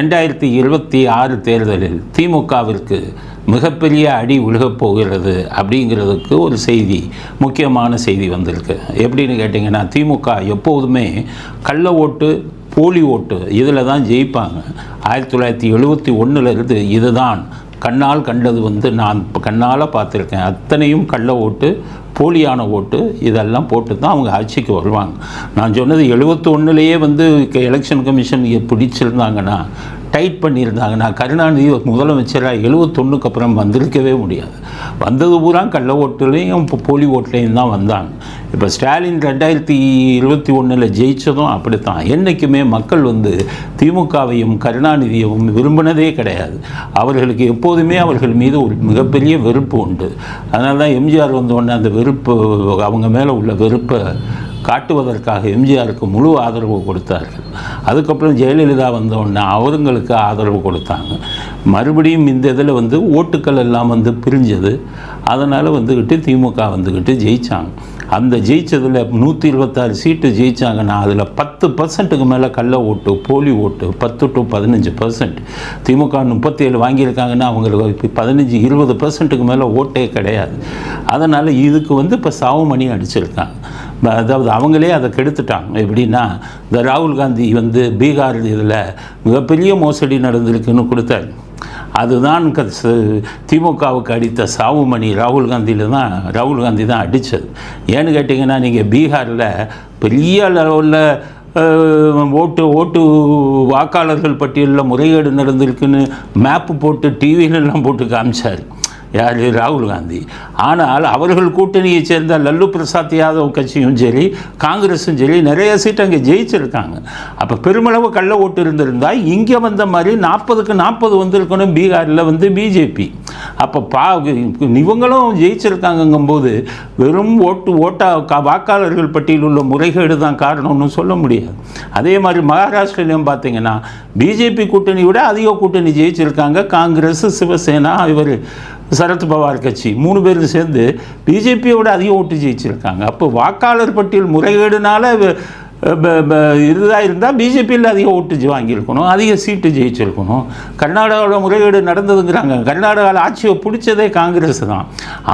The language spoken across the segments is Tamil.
ரெண்டாயிரத்தி இருபத்தி ஆறு தேர்தலில் திமுகவிற்கு மிகப்பெரிய அடி விழுகப் போகிறது அப்படிங்கிறதுக்கு ஒரு செய்தி முக்கியமான செய்தி வந்திருக்கு. எப்படின்னு கேட்டிங்கன்னா திமுக எப்போதுமே கள்ள ஓட்டு போலி ஓட்டு இதில் தான் ஜெயிப்பாங்க. ஆயிரத்தி தொள்ளாயிரத்தி எழுபத்தி ஒன்றுலேருந்து இதுதான் கண்ணால் கண்டது வந்து நான் கண்ணால் பார்த்துருக்கேன். அத்தனையும் கள்ள ஓட்டு போலியான ஓட்டு இதெல்லாம் போட்டு தான் அவங்க ஆட்சிக்கு வருவாங்க. நான் சொன்னது எழுபத்தொன்னுலேயே வந்து எலெக்ஷன் கமிஷன் பிடிச்சிருந்தாங்கன்னா டைட் பண்ணியிருந்தாங்கன்னா கருணாநிதி ஒரு முதலமைச்சராக எழுபத்தொன்னுக்கு அப்புறம் வந்திருக்கவே முடியாது. வந்தது பூரா கள்ள ஓட்டுலேயும் இப்போ போலி ஓட்டுலேயும் தான் வந்தாங்க. இப்போ ஸ்டாலின் ரெண்டாயிரத்தி இருபத்தி ஒன்றில் ஜெயித்ததும் அப்படித்தான். என்றைக்குமே மக்கள் வந்து திமுகவையும் கருணாநிதியையும் விரும்பினதே கிடையாது. அவர்களுக்கு எப்போதுமே அவர்கள் மீது ஒரு மிகப்பெரிய வெறுப்பு உண்டு. அதனால தான் எம்ஜிஆர் வந்த உடனே அந்த வெறுப்பு அவங்க மேலே உள்ள வெறுப்பை காட்டுவதற்காக எம்ஜிஆருக்கு முழு ஆதரவு கொடுத்தார்கள். அதுக்கப்புறம் ஜெயலலிதா வந்தவுடனே அவருங்களுக்கு ஆதரவு கொடுத்தாங்க. மறுபடியும் இந்த இதில் வந்து ஓட்டுக்கள் எல்லாம் வந்து பிரிஞ்சது. அதனால் வந்துக்கிட்டு திமுக வந்துக்கிட்டு ஜெயித்தாங்க அந்த ஜெயிச்சதில் நூற்றி இருபத்தாறு சீட்டு ஜெயித்தாங்கன்னா அதில் பத்து பர்சன்ட்டுக்கு மேலே கள்ள ஓட்டு போலி ஓட்டு பத்து டு பதினஞ்சு பர்சன்ட் திமுக முப்பத்தேழு வாங்கியிருக்காங்கன்னா அவங்களுக்கு இப்போ பதினஞ்சு இருபது பர்சன்ட்டுக்கு மேலே ஓட்டே கிடையாது. அதனால் இதுக்கு வந்து இப்போ சாவு மணி அடிச்சிருக்காங்க. அதாவது அவங்களே அதை கெடுத்துட்டாங்க. எப்படின்னா இந்த ராகுல் காந்தி வந்து பீகார் இதில் மிகப்பெரிய மோசடி நடந்திருக்குன்னு கொடுத்தாரு. அதுதான் க- திமுகவுக்கு அடித்த சாவுமணி ராகுல் காந்தியில் தான் ராகுல் காந்தி தான் அடித்தது ஏன்னு கேட்டிங்கன்னா நீங்கள் பீகாரில் பெரிய லெவலில் ஓட்டு ஓட்டு வாக்காளர்கள் பட்டியலில் முறைகேடு நடந்திருக்குன்னு மேப்பு போட்டு டிவிலெல்லாம் போட்டு காமிச்சார். யார் ராகுல் காந்தி. ஆனால் அவர்கள் கூட்டணியை சேர்ந்த லல்லு பிரசாத் யாதவ் கட்சியும் சரி காங்கிரஸும் சரி நிறைய சீட் அங்கே ஜெயிச்சிருக்காங்க. அப்போ பெருமளவு கள்ள ஓட்டு இருந்திருந்தால் இங்கே வந்த மாதிரி நாற்பதுக்கு நாற்பது வந்திருக்கணும் பீகாரில் வந்து பிஜேபி. அப்போ பா இவங்களும் ஜெயிச்சிருக்காங்கங்கும்போது வெறும் ஓட்டு ஓட்டா கா- வாக்காளர்கள் பட்டியலில் உள்ள முறைகேடு தான் காரணம்னு சொல்ல முடியாது. அதே மாதிரி மகாராஷ்டிரிலையும் பார்த்தீங்கன்னா பிஜேபி கூட்டணி விட அதிக கூட்டணி ஜெயிச்சிருக்காங்க. காங்கிரஸ் சிவசேனா இவர் சரத் பவார் கட்சி. மூணு பேரும் சேர்ந்து பிஜேபியை விட அதிக ஓட்டு ஜெயிச்சிருக்காங்க. அப்போ வாக்காளர் பட்டியல் முறைகேடுனால இதுதாக இருந்தால் பிஜேபியில் அதிக ஓட்டு வாங்கியிருக்கணும் அதிக சீட்டு ஜெயிச்சிருக்கணும். கர்நாடகாவில் முறைகேடு நடந்ததுங்கிறாங்க. கர்நாடகாவில் ஆட்சியை பிடிச்சதே காங்கிரஸ் தான்.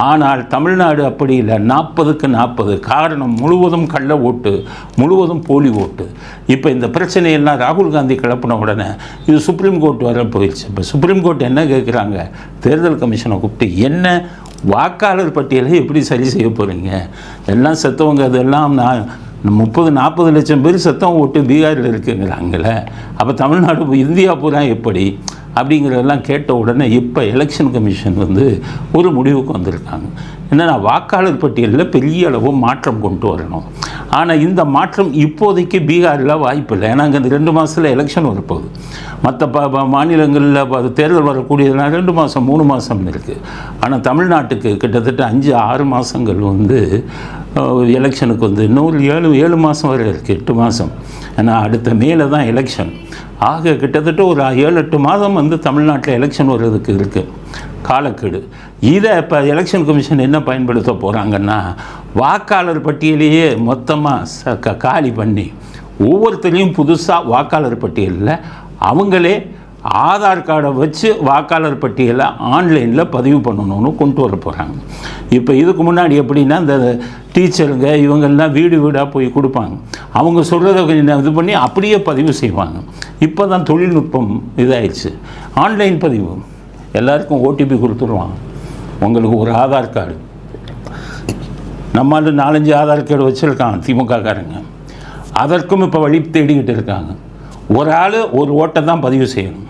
ஆனால் தமிழ்நாடு அப்படி இல்லை. நாற்பதுக்கு நாற்பது. காரணம் முழுவதும் கள்ள ஓட்டு முழுவதும் போலி ஓட்டு. இப்போ இந்த பிரச்சனையெல்லாம் ராகுல் காந்தி கிளப்பின உடனே இது சுப்ரீம் கோர்ட் வர போயிடுச்சு. இப்போ சுப்ரீம் கோர்ட் என்ன கேட்குறாங்க தேர்தல் கமிஷனை கூப்பிட்டு என்ன வாக்காளர் பட்டியலை எப்படி சரி செய்ய போகிறீங்க எல்லாம் செத்தவங்க அதெல்லாம் நான் முப்பது நாற்பது லட்சம் பேர் சத்தம் ஓட்டு பீகாரில் இருக்குங்கிறாங்கள அப்போ தமிழ்நாடு இந்தியா பூரா எப்படி? அப்படிங்கிறதெல்லாம் கேட்ட உடனே இப்போ எலெக்ஷன் கமிஷன் வந்து ஒரு முடிவுக்கு வந்திருக்காங்க. என்னென்னா வாக்காளர் பட்டியலில் பெரிய அளவு மாற்றம் கொண்டு வரணும். ஆனால் இந்த மாற்றம் இப்போதைக்கு பீகாரில் வாய்ப்பு இல்லை. ஏன்னா அங்கே இந்த ரெண்டு மாதத்தில் எலெக்ஷன் வரப்போகுது. மற்ற ப மாநிலங்களில் தேர்தல் வரக்கூடியதுனால் ரெண்டு மாதம் மூணு மாதம் இருக்குது ஆனால் தமிழ்நாட்டுக்கு கிட்டத்தட்ட அஞ்சு ஆறு மாதங்கள் வந்து எலெக்ஷனுக்கு வந்து இன்னும் ஏழு ஏழு மாதம் வரை இருக்குது எட்டு மாதம் ஏன்னா அடுத்த மேலே தான் எலெக்ஷன் ஆக கிட்டத்தட்ட ஒரு ஏழு எட்டு மாதம் வந்து தமிழ்நாட்டில் எலெக்ஷன் வர்றதுக்கு இருக்குது காலக்கெடு. இதை இப்போ எலெக்ஷன் கமிஷன் என்ன பயன்படுத்த போகிறாங்கன்னா வாக்காளர் பட்டியலையே மொத்தமாக காலி பண்ணி ஒவ்வொருத்தரையும் புதுசாக வாக்காளர் பட்டியலில் அவங்களே ஆதார் கார்டை வச்சு வாக்காளர் பட்டியலை ஆன்லைனில் பதிவு பண்ணணும்னு கொண்டு வர போகிறாங்க இப்போ இதுக்கு முன்னாடி எப்படின்னா இந்த டீச்சருங்க இவங்கெல்லாம் வீடு வீடாக போய் கொடுப்பாங்க. அவங்க சொல்கிறத கொஞ்சம் இது பண்ணி அப்படியே பதிவு செய்வாங்க. இப்போ தான் தொழில்நுட்பம் இதாகிடுச்சு ஆன்லைன் பதிவு. எல்லாருக்கும் ஓடிபி கொடுத்துருவாங்க. உங்களுக்கு ஒரு ஆதார் கார்டு. நம்மால் நாலஞ்சு ஆதார் கார்டு வச்சுருக்கான் திமுககாரங்க அதற்கும் இப்போ வழி தேடிக்கிட்டு இருக்காங்க. ஒரு ஆள் ஒரு ஓட்டை தான் பதிவு செய்யணும்.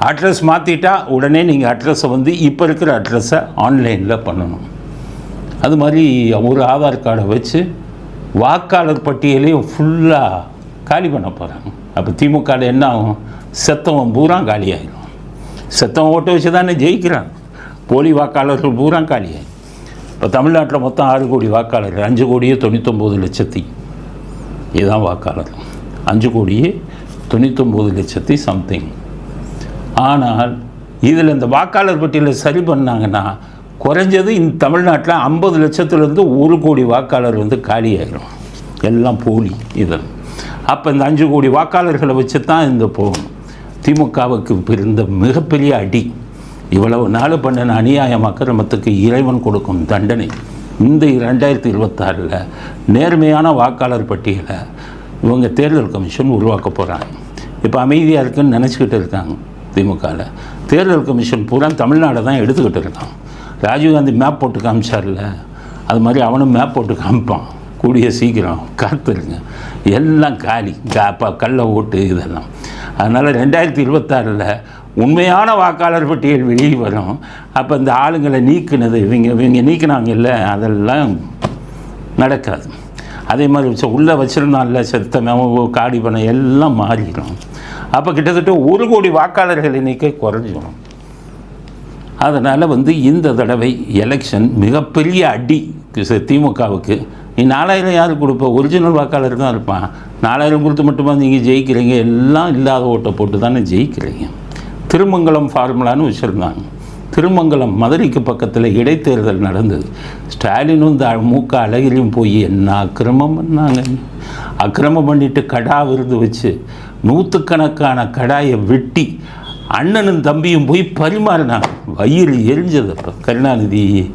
அட்ரஸ் மாற்றிட்டா உடனே நீங்கள் அட்ரஸை வந்து இப்போ இருக்கிற அட்ரஸை ஆன்லைனில் பண்ணணும். அது மாதிரி ஒரு ஆதார் கார்டை வச்சு வாக்காளர் பட்டியலையும் ஃபுல்லாக காலி பண்ண போகிறாங்க அப்போ திமுக என்ன ஆகும்? செத்தவன் பூரா காலியாயிடும் செத்தவன் ஓட்டை வச்சு தானே ஜெயிக்கிறாங்க போலி வாக்காளர்கள் பூரா காலியாயிடும் இப்போ தமிழ்நாட்டில் மொத்தம் ஆறு கோடி வாக்காளர்கள். அஞ்சு கோடியே தொண்ணூத்தொம்பது லட்சத்தி இதுதான் வாக்காளர் அஞ்சு கோடியே தொண்ணூத்தொம்பது லட்சத்தி சம்திங் ஆனால் இதில் இந்த வாக்காளர் பட்டியலை சரி பண்ணாங்கன்னா குறைஞ்சது இந்த தமிழ்நாட்டில் ஐம்பது லட்சத்துலேருந்து ஒரு கோடி வாக்காளர் வந்து காலியாகிடும் எல்லாம் போலி இதில் அப்போ இந்த அஞ்சு கோடி வாக்காளர்களை வச்சு தான் இந்த போகணும். திமுகவுக்கு இருந்த மிகப்பெரிய அடி. இவ்வளவு நாள் பண்ணின அநியாயம் அக்கிரமத்துக்கு இறைவன் கொடுக்கும் தண்டனை. இந்த ரெண்டாயிரத்தி இருபத்தாறில் நேர்மையான வாக்காளர் பட்டியலை இவங்க தேர்தல் கமிஷன் உருவாக்க போகிறாங்க. இப்போ அமைதியாக இருக்குன்னு நினச்சிக்கிட்டு இருக்காங்க. திமுகவில் தேர்தல் கமிஷன் பூரா தமிழ்நாடை தான் எடுத்துக்கிட்டு இருக்கான். ராஜீவ்காந்தி மேப் போட்டு காமிச்சார்ல. அது மாதிரி அவனும் மேப் போட்டு காமிப்பான். கூடிய சீக்கிரம். காத்துருங்க. எல்லாம் காலி. காப்பா கள்ள ஓட்டு இதெல்லாம். அதனால் ரெண்டாயிரத்தி இருபத்தாறில் உண்மையான வாக்காளர் பட்டியல் வெளியே வரும். அப்போ இந்த ஆளுங்களை நீக்கினது இவங்க இவங்க நீக்கினாங்கல்ல அதெல்லாம் நடக்காது. அதே மாதிரி வச்ச உள்ளே வச்சுருந்தான்ல செத்தவன் காடி பண்ண எல்லாம் மாறிடும். அப்போ கிட்டத்தட்ட ஒரு கோடி வாக்காளர்கள் எண்ணிக்கை குறைஞ்சிடும் அதனால் வந்து இந்த தடவை எலெக்ஷன் மிகப்பெரிய அடி திமுகவுக்கு. நீ நாலாயிரம் யார் கொடுப்ப? ஒரிஜினல் வாக்காளர் தான் இருப்பான். நாலாயிரம் கொடுத்து மட்டுமா நீங்கள் ஜெயிக்கிறீங்க? எல்லாம் இல்லாத ஓட்டை போட்டு தானே ஜெயிக்கிறீங்க. திருமங்கலம் ஃபார்முலான்னு வச்சுருந்தாங்க. திருமங்கலம் மதுரைக்கு பக்கத்தில் இடைத்தேர்தல் நடந்தது. ஸ்டாலினும் த மூக்க அழகிரியும் போய் என்ன அக்கிரமம் பண்ணாங்க? அக்கிரமம் பண்ணிட்டு கடா விருது வச்சு நூற்றுக்கணக்கான கடாயை வெட்டி அண்ணனும் தம்பியும் போய் பரிமாறினாங்க. வயிறு எரிஞ்சது அப்போ. கருணாநிதி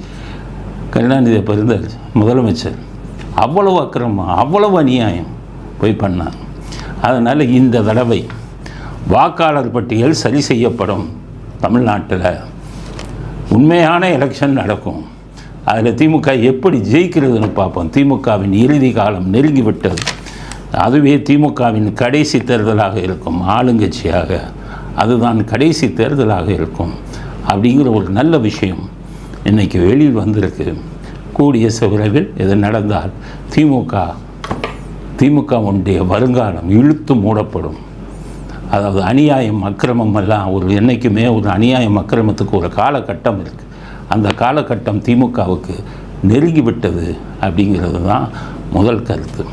கருணாநிதி அப்போ இருந்தார். முதலமைச்சர். அவ்வளவு அக்கிரமம் அவ்வளவு அநியாயம் போய் பண்ணாங்க. அதனால் இந்த தடவை வாக்காளர் பட்டியல் சரி செய்யப்படும் தமிழ்நாட்டில். உண்மையான எலெக்ஷன் நடக்கும். அதில் திமுக எப்படி ஜெயிக்கிறதுன்னு பார்ப்போம். திமுகவின் இறுதி காலம் நெருங்கி விட்டது. அதுவே திமுகவின் கடைசி தேர்தலாக இருக்கும். ஆளுங்கட்சியாக அதுதான் கடைசி தேர்தலாக இருக்கும். அப்படிங்கிற ஒரு நல்ல விஷயம் இன்றைக்கி வெளியில் வந்திருக்கு. கூடிய விரைவில் இது நடந்தால் திமுக திமுகவுடைய வருங்காலம் இழுத்து மூடப்படும். அதாவது அநியாயம் அக்கிரமம் எல்லாம் ஒரு என்றைக்குமே ஒரு அநியாயம் அக்கிரமத்துக்கு ஒரு காலகட்டம் இருக்குது அந்த காலகட்டம் திமுகவுக்கு நெருங்கி விட்டது அப்படிங்கிறது தான் முதல் கருத்து.